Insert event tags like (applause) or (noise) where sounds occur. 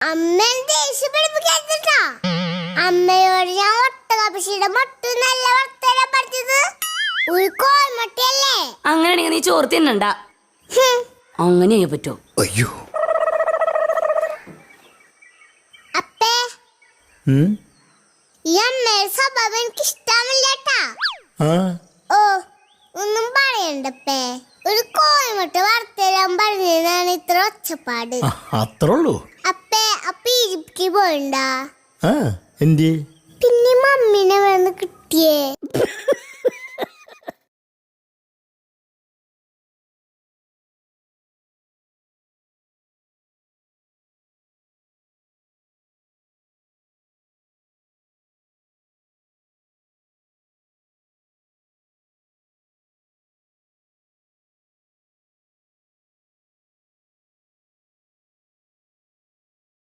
അമ്മ ദേഷ്യം പിടിപ്പിക്കാ അമ്മയോട് ഞാൻ ഒട്ടകപ്പശിയുടെ നല്ല വർത്തരാൻ പഠിച്ചത് ഒരു കോൽമുട്ടയല്ലേ അങ്ങനെയാണെങ്കിൽ നീ ചോറ് തിന്നണ്ട. ഹും. അങ്ങനെ പറ്റോ? അയ്യോ. അപ്പേ. ഉം? ഈ അമ്മയുടെ സ്വഭാവം എനിക്ക് ഇഷ്ടമില്ലാട്ടാ ആ? ഓ ഒന്നും പറയണ്ടപ്പേ ഒരു കോൽമുട്ട വറുത്തരാൻ പറഞ്ഞതാണ് ഇത്ര ഒച്ചപ്പാട്. അത്രേ ഉള്ളൂ. ആ എന്തി പിന്നെ മമ്മീനെ വന്ന് കിട്ടിയേ. (laughs)